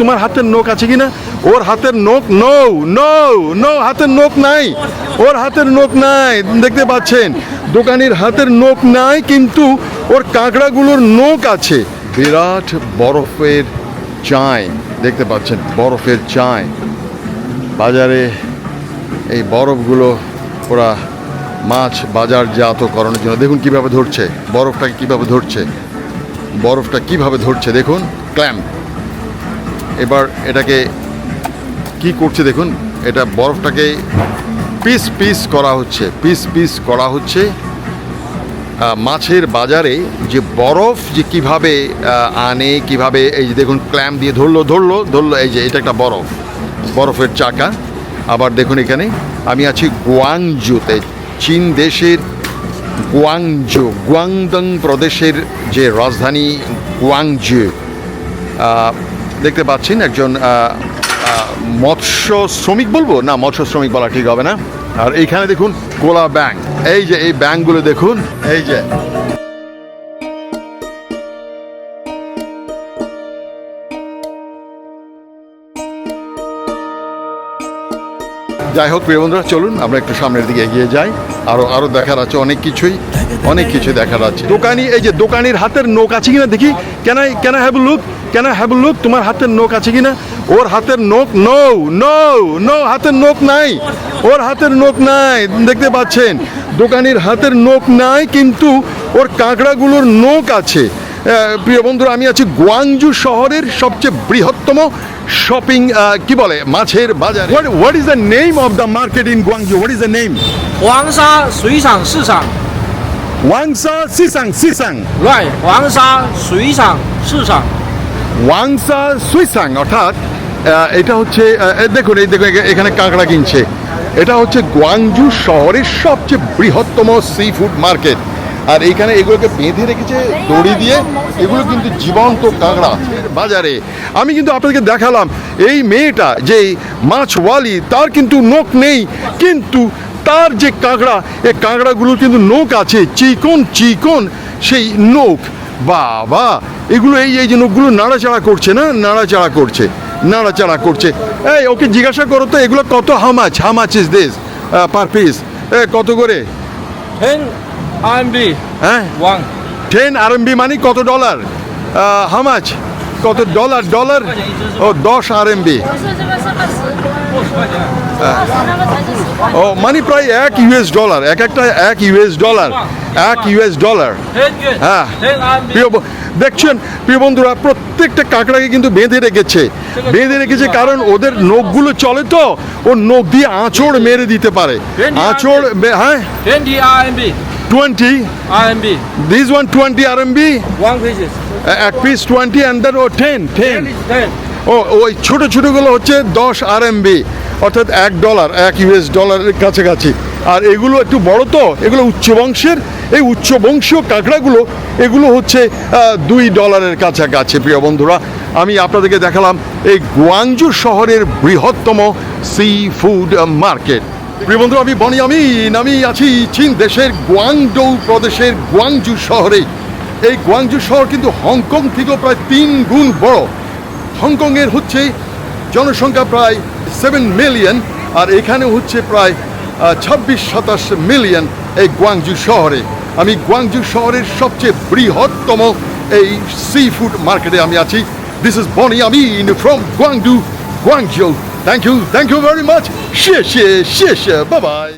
তোমার হাতের নখ আছে কিনা? ওর হাতের নখ নৌ নৌ নৌ, হাতের নখ নাই। ওর হাতের নখ নাই, দেখতে পাচ্ছেন? দোকানির হাতের নখ নাই, কিন্তু ওর কাঁকড়াগুলোর নখ আছে। বিরাট বরফের চায় দেখতে পাচ্ছেন? বরফের চায় বাজারে এই বরফগুলো ওরা মাছ বাজারজাত করানোর জন্য দেখুন কীভাবে ধরছে। বরফটাকে কীভাবে ধরছে? বরফটা কীভাবে ধরছে? দেখুন। ক্ল্যাম্প। এবার এটাকে কি করছে দেখুন, এটা বরফটাকে পিস পিস করা হচ্ছে, পিস পিস করা হচ্ছে। মাছের বাজারে যে বরফ যে কীভাবে আনে, কীভাবে, এই যে দেখুন ক্ল্যাম দিয়ে ধরলো ধরলো ধরলো, এই যে এটা একটা বরফ, বরফের চাকা। আবার দেখুন এখানে, আমি আছি গুয়াংজুতে, চীন দেশের গুয়াংজু, গুয়াংদং প্রদেশের যে রাজধানী গুয়াংজু। দেখতে পাচ্ছেন একজন মৎস্য শ্রমিক বলব? না, মৎস্য শ্রমিক বলা ঠিক হবে না। আর এইখানে দেখুন, কোলা ব্যাংক এই যে, এই ব্যাংকগুলো দেখুন। এই যে। যাই হোক, প্রিয় বন্ধুরা, চলুন, আমরা একটু সামনের দিকে এগিয়ে যাই। আরও আরও দেখার আছে অনেক কিছুই, অনেক কিছু দেখার আছে। দোকানি, এই যে দোকানির হাতের নখ আছে কিনা দেখি। Can can have look can have look তোমার হাতের নখ আছে কিনা? ওর হাতের নখ নো নো নো হাতের নখ নাই। ওর হাতের নখ নাই, দেখতে পাচ্ছেন। দোকানির হাতের নখ নাই, কিন্তু ওর কাঁকড়াগুলোর নখ আছে। প্রিয় বন্ধুরা আমি আছি গোয়াংজু শহরের সবচেয়ে বৃহত্তম শপিং কি বলে মাছের বাজার। What is the name of the market in Guangzhou what is the name ওয়াংসা সুইসাং সিসাং ওয়াংসা সিসাং সিসাং রাইট ওয়াংসা সুইসাং সিসাং ওয়াংসা সুইসাং অর্থাৎ এটা হচ্ছে দেখুন এই দেখুন এখানে কাঁকড়া কিনছে। এটা হচ্ছে গোয়াংজু শহরের সবচেয়ে বৃহত্তম সি ফুড মার্কেট আর এইখানে এগুলোকে বেঁধে রেখেছে দড়ি দিয়ে, এগুলো কিন্তু জীবন্ত কাঁকড়া বাজারে। আমি কিন্তু আপনাদেরকে দেখালাম, এই মেয়েটা যে মাছওয়ালি, তার কিন্তু নখ নেই, কিন্তু তার যে কাঁকড়া, এই কাঁকড়াগুলোর কিন্তু নখ আছে, চিকন চিকন সেই নখ। বাবা, এগুলো এই এই যে নখগুলো নাড়াচাড়া করছে না? নাড়াচাড়া করছে নাড়াচাড়া করছে। এই, ওকে জিজ্ঞাসা করো তো, এগুলো কত হামাচ হামাচ ইজ দিস পার পিস। এ কত করে? 10 আরএমবি হ্যাঁ? ওয়াং টেন আরএমবি মানে কত ডলার হামাজ uh, কত ডলার ডলার ও দশ আরএমবি ও মানে প্রায় এক ইউএস ডলার এক একটা এক ইউএস ডলার এক ইউএস ডলার হ্যাঁ। প্রিয় দেখছেন প্রিয় বন্ধুরা প্রত্যেকটা কাঁকড়াকে কিন্তু বেঁধে রেখেছে। বেঁধে রেখেছে কারণ ওদের নখগুলো চলে তো ও নখ দিয়ে আঁচড় মেরে দিতে পারে। আঁচড় হ্যাঁ? 20 RMB RMB twenty R M B one pieces, এক পিস টোয়েন্টি অ্যান্ড দেন ও টেন টেন 10 is 10. ও ওই ছোট ছোটগুলো হচ্ছে দশ আর এম বি অর্থাৎ এক ডলার এক ইউএস ডলারের কাছাকাছি। আর এগুলো একটু বড় তো এগুলো উচ্চ বংশের এই উচ্চ বংশীয় কাঁকড়াগুলো এগুলো হচ্ছে আহ, দুই ডলারের কাছাকাছি প্রিয় বন্ধুরা। আমি আপনাদেরকে দেখালাম এই গুয়াংজু শহরের বৃহত্তম সি ফুড মার্কেট প্রিয় বন্ধু, আমি বনি আমিন। আমি আছি চীন দেশের গুয়াংডৌ প্রদেশের গুয়াংজু শহরে। এই গুয়াংজু শহর কিন্তু হংকং থেকেও প্রায় তিন গুণ বড়। হংকংয়ের হচ্ছে জনসংখ্যা প্রায় সেভেন মিলিয়ন আর এখানে হচ্ছে প্রায় ছাব্বিশ সাতাশ মিলিয়ন এই গুয়াংজু শহরে। আমি গুয়াংজু শহরের সবচেয়ে বৃহত্তম এই সি ফুড মার্কেটে আমি আছি। This is Boni Amin from গুয়াংডু Guangzhou Thank you, thank you very much. 谢谢，谢谢，拜拜。